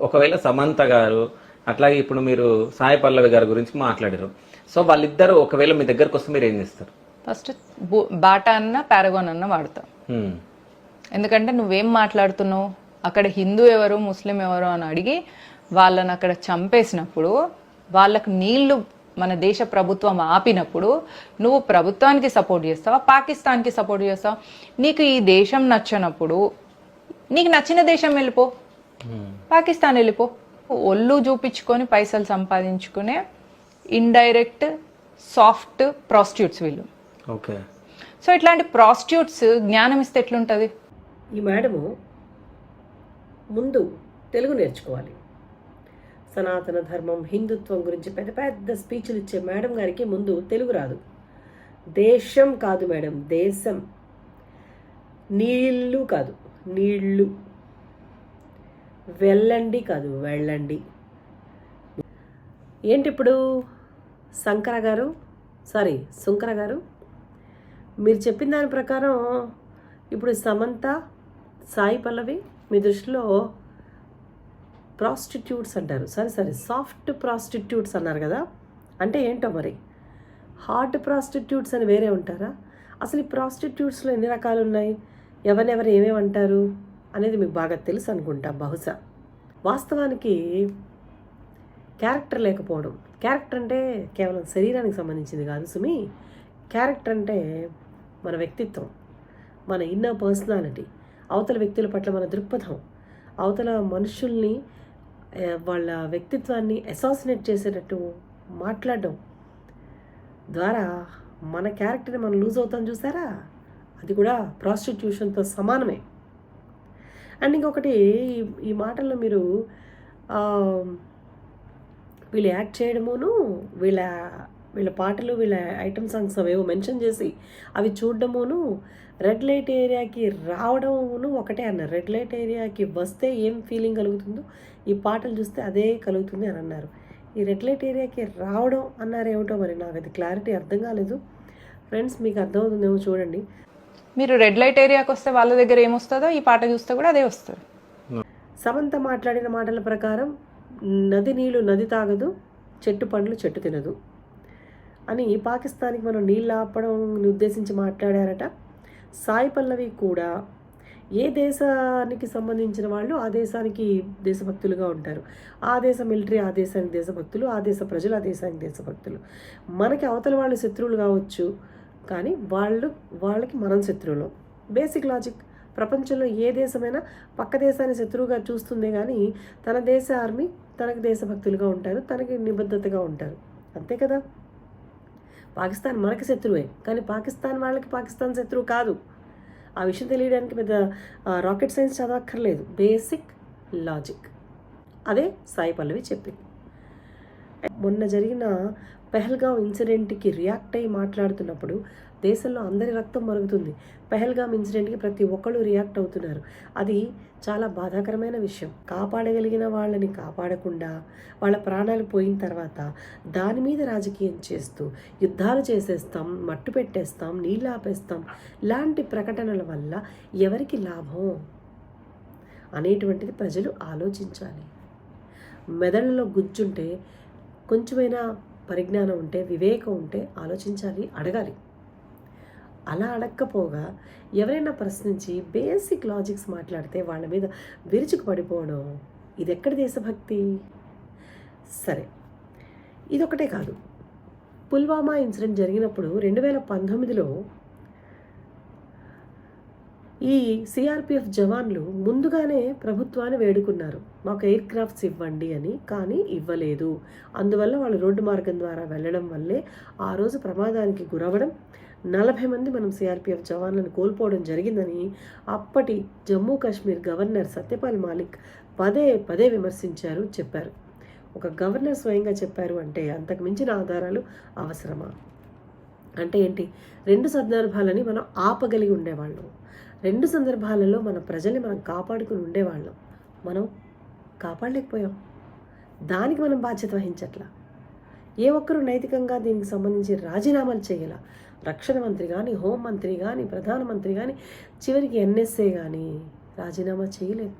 ఒకవేళ సమంత గారు అట్లాగే ఇప్పుడు మీరు సాయి పల్లవి గారి గురించి మాట్లాడారు. సో వాళ్ళిద్దరు ఒకవేళ మీ దగ్గరకు వస్తే మీరు ఏం చేస్తారు? ఫస్ట్ బాటా అన్న పారగోన్ అన్న వాడతాం. ఎందుకంటే నువ్వేం మాట్లాడుతున్నావు? అక్కడ హిందూ ఎవరు ముస్లిం ఎవరు అని అడిగి వాళ్ళని అక్కడ చంపేసినప్పుడు వాళ్ళకు నీళ్ళు మన దేశ ప్రభుత్వం ఆపినప్పుడు నువ్వు ప్రభుత్వానికి సపోర్ట్ చేస్తావా? పాకిస్తాన్కి సపోర్ట్ చేస్తావా? నీకు ఈ దేశం నచ్చనప్పుడు నీకు నచ్చిన దేశం వెళ్ళిపో. పాకిస్తాన్ వెళ్ళిపో. ఒళ్ళు చూపించుకొని పైసలు సంపాదించుకునే ఇండైరెక్ట్ సాఫ్ట్ ప్రాస్టిట్యూట్స్ వీళ్ళు. ఓకే. సో ఇట్లాంటి ప్రాస్టిట్యూట్స్ జ్ఞానం ఇస్తే ఎట్లుంటుంది? ఈ మేడము ముందు తెలుగు నేర్చుకోవాలి. సనాతన ధర్మం హిందుత్వం గురించి పెద్ద పెద్ద స్పీచ్లు ఇచ్చే మేడం గారికి ముందు తెలుగు రాదు. దేశం కాదు మేడం దేశం. నీళ్ళు కాదు నీళ్ళు. వెళ్ళండి కాదు వెళ్ళండి. ఏంటి ఇప్పుడు శంకర గారు సారీ శంకర గారు మీరు చెప్పిన దాని ప్రకారం ఇప్పుడు సమంత సాయి పల్లవి మీ దృష్టిలో ప్రాస్టిట్యూట్స్ అంటారు. సరే సరే సాఫ్ట్ ప్రాస్టిట్యూట్స్ అన్నారు కదా. అంటే ఏంటో మరి? హార్డ్ ప్రాస్టిట్యూట్స్ అని వేరే ఉంటారా? అసలు ఈ ప్రాస్టిట్యూట్స్లో ఎన్ని రకాలు ఉన్నాయి? ఎవరెవరు ఏమేమి అంటారు అనేది మీకు బాగా తెలుసు అనుకుంటా బహుశా. వాస్తవానికి క్యారెక్టర్ లేకపోవడం. క్యారెక్టర్ అంటే కేవలం శరీరానికి సంబంధించింది కాదు సుమి. క్యారెక్టర్ అంటే మన వ్యక్తిత్వం మన ఇన్నర్ పర్సనాలిటీ అవతల వ్యక్తుల పట్ల మన దృక్పథం అవతల మనుషుల్ని వాళ్ళ వ్యక్తిత్వాన్ని అసాసినేట్ చేసేటట్టు మాట్లాడడం ద్వారా మన క్యారెక్టర్ని మనం లూజ్ అవుతాం చూసారా? అది కూడా ప్రాస్టిట్యూషన్తో సమానమే. అండ్ ఇంకొకటి ఈ- ఈ మాటల్లో మీరు వీళ్ళు యాక్ట్ చేయడమును వీళ్ళ వీళ్ళ పాటలు వీళ్ళ ఐటమ్ సాంగ్స్ అవేవో మెన్షన్ చేసి అవి చూడడమును రెడ్ లైట్ ఏరియాకి రావడమును ఒకటే అన్నారు రెడ్ లైట్ ఏరియాకి వస్తే ఏం ఫీలింగ్ కలుగుతుందో ఈ పాటలు చూస్తే అదే కలుగుతుంది అని అన్నారు. ఈ రెడ్ లైట్ ఏరియాకి రావడం అన్నారు ఏమిటో మరి నాకు అది క్లారిటీ అర్థం కాలేదు. ఫ్రెండ్స్ మీకు అర్థమవుతుందేమో చూడండి. మీరు రెడ్ లైట్ ఏరియాకి వస్తే వాళ్ళ దగ్గర ఏమొస్తుందో ఈ పాట చూస్తే కూడా అదే వస్తుంది. సమంత మాట్లాడిన మాటల ప్రకారం నది నీళ్ళు నది తాగదు చెట్టు పండ్లు చెట్టు తినదు అని పాకిస్తాన్కి మనం నీళ్ళు ఆపడం ఉద్దేశించి మాట్లాడారట. సాయి పల్లవి కూడా ఏ దేశానికి సంబంధించిన వాళ్ళు ఆ దేశానికి దేశభక్తులుగా ఉంటారు. ఆ దేశ మిలిటరీ ఆ దేశానికి దేశభక్తులు ఆ దేశ ప్రజలు ఆ దేశానికి దేశభక్తులు. మనకి అవతల వాళ్ళు శత్రువులు కావచ్చు కానీ వాళ్ళు వాళ్ళకి మనం శత్రువులం. బేసిక్ లాజిక్ ప్రపంచంలో ఏ దేశమైనా పక్క దేశాన్ని శత్రువుగా చూస్తుందే కానీ తన దేశ ఆర్మీ తనకి దేశభక్తులుగా ఉంటారు తనకి నిబద్ధతగా ఉంటారు. అంతే కదా? పాకిస్తాన్ మనకి శత్రువే కానీ పాకిస్తాన్ వాళ్ళకి పాకిస్తాన్ శత్రువు కాదు. ఆ విషయం తెలియడానికి పెద్ద రాకెట్ సైన్స్ చదవక్కర్లేదు. బేసిక్ లాజిక్ అదే సాయి పల్లవి చెప్పింది. మొన్న జరిగిన పెహల్గాం ఇన్సిడెంట్కి రియాక్ట్ అయ్యి మాట్లాడుతున్నప్పుడు దేశంలో అందరి రక్తం మరుగుతుంది. పెహల్గాం ఇన్సిడెంట్కి ప్రతి ఒక్కళ్ళు రియాక్ట్ అవుతున్నారు. అది చాలా బాధాకరమైన విషయం. కాపాడగలిగిన వాళ్ళని కాపాడకుండా వాళ్ళ ప్రాణాలు పోయిన తర్వాత దాని మీద రాజకీయం చేస్తూ యుద్ధాలు చేసేస్తాం మట్టు పెట్టేస్తాం నీళ్ళు ఆపేస్తాం ఇలాంటి ప్రకటనల వల్ల ఎవరికి లాభం? అనేటువంటిది ప్రజలు ఆలోచించాలి. మెదడులో గుజ్జుంటే కొంచెమైనా పరిజ్ఞానం ఉంటే వివేకం ఉంటే ఆలోచించాలి అడగాలి. అలా అడగకపోగా ఎవరైనా ప్రశ్నించి బేసిక్ లాజిక్స్ మాట్లాడితే వాళ్ళ మీద విరుచుకు పడిపోవడం ఇది ఎక్కడ దేశభక్తి? సరే ఇదొకటే కాదు. పుల్వామా ఇన్సిడెంట్ జరిగినప్పుడు రెండు వేల పంతొమ్మిదిలో ఈ సిఆర్పిఎఫ్ జవాన్లు ముందుగానే ప్రభుత్వాన్ని వేడుకున్నారు. మాకు ఎయిర్ క్రాఫ్ట్స్ ఇవ్వండి అని కానీ ఇవ్వలేదు. అందువల్ల వాళ్ళు రోడ్డు మార్గం ద్వారా వెళ్ళడం వల్లే ఆ రోజు ప్రమాదానికి గురవడం నలభై మంది మనం సిఆర్పిఎఫ్ జవాన్లను కోల్పోవడం జరిగిందని అప్పటి జమ్మూ కాశ్మీర్ గవర్నర్ సత్యపాల్ మాలిక్ పదే పదే విమర్శించారు చెప్పారు. ఒక గవర్నర్ స్వయంగా చెప్పారు అంటే అంతకు మించిన ఆధారాలు అవసరమా? అంటే ఏంటి? రెండు సందర్భాలని మనం ఆపగలిగి ఉండేవాళ్ళం. రెండు సందర్భాలలో మన ప్రజల్ని మనం కాపాడుకుని ఉండేవాళ్ళం. మనం కాపాడలేకపోయాం. దానికి మనం బాధ్యత వహించట్లా. ఏ ఒక్కరూ నైతికంగా దీనికి సంబంధించి రాజీనామాలు చేయాల. రక్షణ మంత్రి కానీ హోంమంత్రి కానీ ప్రధానమంత్రి కానీ చివరికి ఎన్ఎస్ఏ కానీ రాజీనామా చేయలేదు.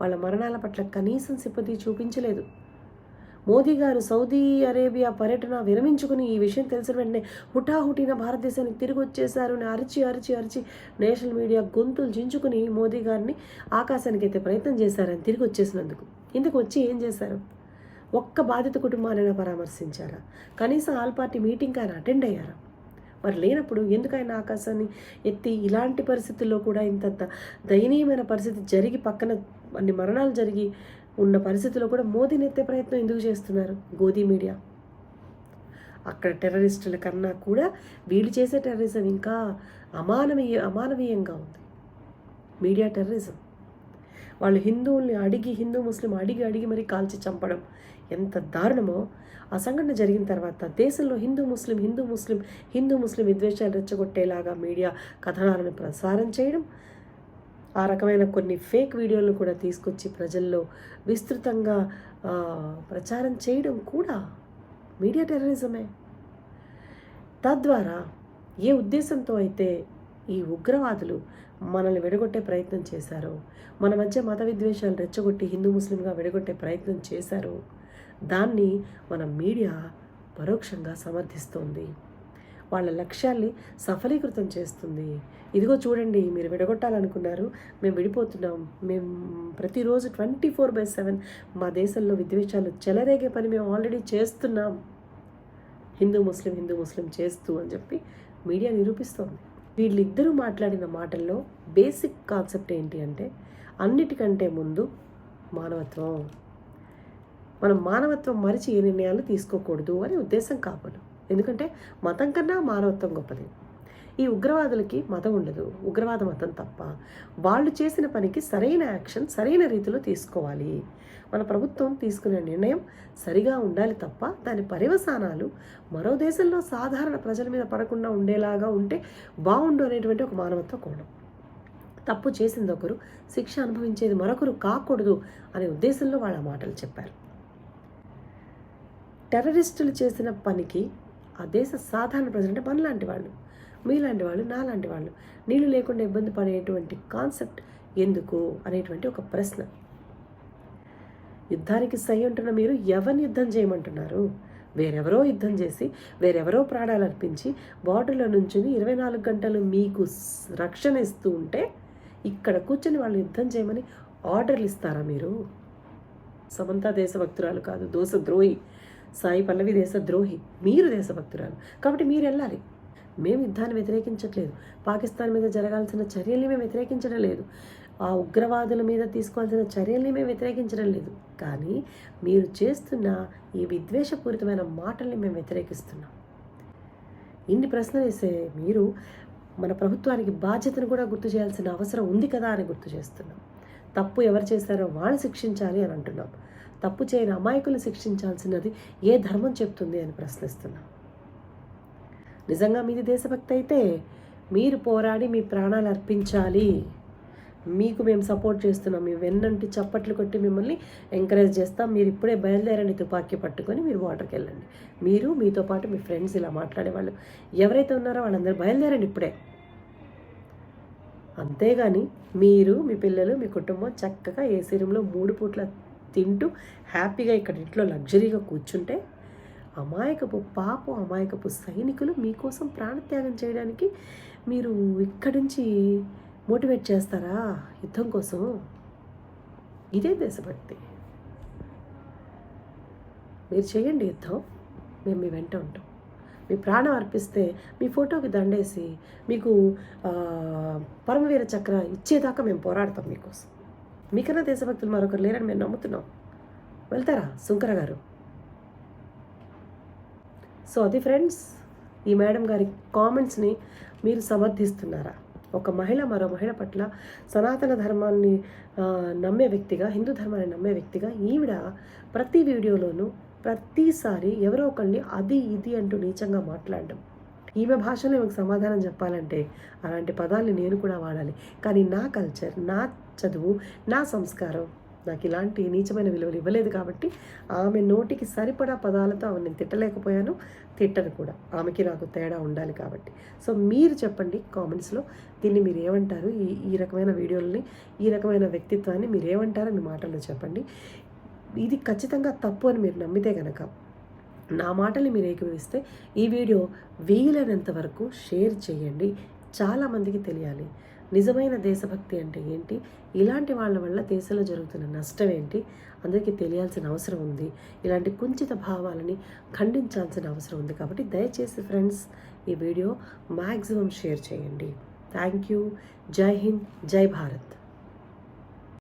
వాళ్ళ మరణాల పట్ల కనీసం సిప్పతి చూపించలేదు. మోదీ గారు సౌదీ అరేబియా పర్యటన విరమించుకుని ఈ విషయం తెలిసిన వెంటనే హుటాహుటిన భారతదేశానికి తిరిగి వచ్చేశారు అని అరిచి అరిచి అరిచి నేషనల్ మీడియా గొంతులు చించుకుని మోదీ గారిని ఆకాశానికి అయితే ప్రయత్నం చేశారని తిరిగి వచ్చేసినందుకు. ఇందుకు వచ్చి ఏం చేశారు? ఒక్క బాధిత కుటుంబాలైనా పరామర్శించారా? కనీసం ఆల్ పార్టీ మీటింగ్ ఆయన అటెండ్ అయ్యారా? మరి లేనప్పుడు ఎందుకు ఆయన ఆకాశాన్ని ఎత్తి ఇలాంటి పరిస్థితుల్లో కూడా ఇంత దయనీయమైన పరిస్థితి జరిగి పక్కన అన్ని మరణాలు జరిగి ఉన్న పరిస్థితుల్లో కూడా మోదీని ఎత్తే ప్రయత్నం ఎందుకు చేస్తున్నారు? గోదీ మీడియా. అక్కడ టెర్రరిస్టుల కన్నా కూడా వీళ్ళు చేసే టెర్రరిజం ఇంకా అమానవీయ అమానవీయంగా ఉంది. Media terrorism. వాళ్ళు హిందువుల్ని అడిగి హిందూ ముస్లిం అడిగి అడిగి మరీ కాల్చి చంపడం ఎంత దారుణమో! ఆ సంఘటన జరిగిన తర్వాత దేశంలో హిందూ ముస్లిం హిందూ ముస్లిం హిందూ ముస్లిం విద్వేషాలు రెచ్చగొట్టేలాగా మీడియా కథనాలను ప్రసారం చేయడం ఆ రకమైన కొన్ని ఫేక్ వీడియోలను కూడా తీసుకొచ్చి ప్రజల్లో విస్తృతంగా ప్రచారం చేయడం కూడా మీడియా టెర్రరిజమే. తద్వారా ఏ ఉద్దేశంతో అయితే ఈ ఉగ్రవాదులు మనల్ని విడగొట్టే ప్రయత్నం చేశారో మన మధ్య మత విద్వేషాలు రెచ్చగొట్టి హిందూ ముస్లింగా విడగొట్టే ప్రయత్నం చేశారో దాన్ని మన మీడియా పరోక్షంగా సమర్థిస్తోంది. వాళ్ళ లక్ష్యాల్ని సఫలీకృతం చేస్తుంది. ఇదిగో చూడండి మీరు విడగొట్టాలనుకున్నారు. మేము విడిపోతున్నాం. మేము ప్రతిరోజు ట్వంటీ ఫోర్ బై సెవెన్ మా దేశంలో విద్వేషాలు చెలరేగే పని మేము ఆల్రెడీ చేస్తున్నాం. హిందూ ముస్లిం హిందూ ముస్లిం చేస్తూ అని చెప్పి మీడియా నిరూపిస్తోంది. వీళ్ళిద్దరూ మాట్లాడిన మాటల్లో బేసిక్ కాన్సెప్ట్ ఏంటి అంటే అన్నిటికంటే ముందు మానవత్వం. మనం మానవత్వం మరిచి ఏ నిర్ణయాలు తీసుకోకూడదు అనే ఉద్దేశం కావాలి ఎందుకంటే మతం కన్నా మానవత్వం గొప్పది. ఈ ఉగ్రవాదులకి మతం ఉండదు. ఉగ్రవాద మతం తప్ప వాళ్ళు చేసిన పనికి సరైన యాక్షన్ సరైన రీతిలో తీసుకోవాలి. మన ప్రభుత్వం తీసుకునే నిర్ణయం సరిగా ఉండాలి తప్ప దాని పర్యవసానాలు మరో దేశంలో సాధారణ ప్రజల మీద పడకుండా ఉండేలాగా ఉంటే బాగుండు అనేటువంటి ఒక మానవత్వ కోణం. తప్పు చేసింది ఒకరు శిక్ష అనుభవించేది మరొకరు కాకూడదు అనే ఉద్దేశంలో వాళ్ళ మాటలు చెప్పారు. టెర్రరిస్టులు చేసిన పనికి ఆ దేశ సాధారణ ప్రజలు అంటే మనలాంటి వాళ్ళు మీలాంటి వాళ్ళు నాలాంటి వాళ్ళు. నీళ్ళు లేకుండా ఇబ్బంది పడేటువంటి కాన్సెప్ట్ ఎందుకు అనేటువంటి ఒక ప్రశ్న. యుద్ధానికి సై ఉంటున్న మీరు ఎవరిని యుద్ధం చేయమంటున్నారు? వేరెవరో యుద్ధం చేసి వేరెవరో ప్రాణాలు అర్పించి బార్డర్లో నుంచుని ఇరవై నాలుగు గంటలు మీకు రక్షణ ఇస్తూ ఉంటే ఇక్కడ కూర్చొని వాళ్ళు యుద్ధం చేయమని ఆర్డర్లు ఇస్తారా మీరు? సమంత దేశభక్తురాలు కాదు దోశ ద్రోహి సాయి పల్లవి దేశద్రోహి. మీరు దేశభక్తురాలు. కాబట్టి మీరు వెళ్ళాలి. మేము యుద్ధాన్ని వ్యతిరేకించట్లేదు. పాకిస్తాన్ మీద జరగాల్సిన చర్యల్ని మేము వ్యతిరేకించడం లేదు. ఆ ఉగ్రవాదుల మీద తీసుకోవాల్సిన చర్యల్ని మేము వ్యతిరేకించడం లేదు. కానీ మీరు చేస్తున్న ఈ విద్వేషపూరితమైన మాటల్ని మేము వ్యతిరేకిస్తున్నాం. ఇన్ని ప్రశ్నలు వేసే మీరు మన ప్రభుత్వానికి బాధ్యతను కూడా గుర్తు చేయాల్సిన అవసరం ఉంది కదా అని గుర్తు చేస్తున్నాం. తప్పు ఎవరు చేశారో వాళ్ళు శిక్షించాలి అని అంటున్నాం. తప్పు చేయని అమాయకులు శిక్షించాల్సినది ఏ ధర్మం చెప్తుంది అని ప్రశ్నిస్తున్నాం. నిజంగా మీది దేశభక్తి అయితే మీరు పోరాడి మీ ప్రాణాలు అర్పించాలి. మీకు మేము సపోర్ట్ చేస్తున్నాం. మీ వెన్నంటి చప్పట్లు కొట్టి మిమ్మల్ని ఎంకరేజ్ చేస్తాం. మీరు ఇప్పుడే బయలుదేరండి తుపాకీ పట్టుకొని మీరు వాటర్కి వెళ్ళండి మీరు మీతో పాటు మీ ఫ్రెండ్స్ ఇలా మాట్లాడేవాళ్ళు. ఎవరైతే ఉన్నారో వాళ్ళందరూ బయలుదేరండి ఇప్పుడే. అంతేగాని మీరు మీ పిల్లలు మీ కుటుంబం చక్కగా ఏసీ రూమ్లో మూడు పూట్ల తింటూ హ్యాపీగా ఇక్కడ ఇంట్లో లగ్జరీగా కూర్చుంటే అమాయకపు పాపం అమాయకపు సైనికులు మీకోసం ప్రాణత్యాగం చేయడానికి మీరు ఇక్కడి నుంచి మోటివేట్ చేస్తారా? యుద్ధం కోసం? ఇదే దేశభక్తి. మీరు చేయండి యుద్ధం. మేము మీ వెంట ఉంటాం. మీ ప్రాణం అర్పిస్తే మీ ఫోటోకి దండేసి మీకు పరమవీర చక్ర ఇచ్చేదాకా మేము పోరాడతాం మీకోసం. మీకన్నా దేశభక్తులు మరొకరు లేరని మేము నమ్ముతున్నాం. వెళ్తారా శుంకర గారు? సో అది ఫ్రెండ్స్ ఈ మేడం గారి కామెంట్స్ని మీరు సమర్థిస్తున్నారా? ఒక మహిళ మరో మహిళ పట్ల సనాతన ధర్మాన్ని నమ్మే వ్యక్తిగా హిందూ ధర్మాన్ని నమ్మే వ్యక్తిగా ఈవిడ ప్రతి వీడియోలోనూ ప్రతిసారి ఎవరో ఒకరిని అది ఇది అంటూ నీచంగా మాట్లాడడం. ఈమె భాషలో ఈమెకు సమాధానం చెప్పాలంటే అలాంటి పదాల్ని నేను కూడా వాడాలి. కానీ నా కల్చర్ నా చదువు నా సంస్కారం నాకు ఇలాంటి నీచమైన విలువలు ఇవ్వలేదు కాబట్టి ఆమె నోటికి సరిపడా పదాలతో ఆమె నేను తిట్టలేకపోయాను తిట్టను కూడా. ఆమెకి నాకు తేడా ఉండాలి కాబట్టి. సో మీరు చెప్పండి కామెంట్స్లో దీన్ని మీరు ఏమంటారు? ఈ ఈ రకమైన వీడియోలని ఈ రకమైన వ్యక్తిత్వాన్ని మీరు ఏమంటారో? మీ మాటల్లో చెప్పండి. ఇది ఖచ్చితంగా తప్పు అని మీరు నమ్మితే కనుక నా మాటల్ని మీరు ఏకీభవిస్తే ఈ వీడియో వీలైనంత వరకు షేర్ చేయండి. చాలామందికి తెలియాలి. నిజమైన దేశభక్తి అంటే ఏంటి? ఇలాంటి వాళ్ళ వల్ల దేశంలో జరుగుతున్న నష్టం ఏంటి? అందరికీ తెలియాల్సిన అవసరం ఉంది. ఇలాంటి కుంచిత భావాలని ఖండించాల్సిన అవసరం ఉంది కాబట్టి దయచేసి ఫ్రెండ్స్ ఈ వీడియో మ్యాక్సిమం షేర్ చేయండి. Thank you. జై హింద్ జై భారత్.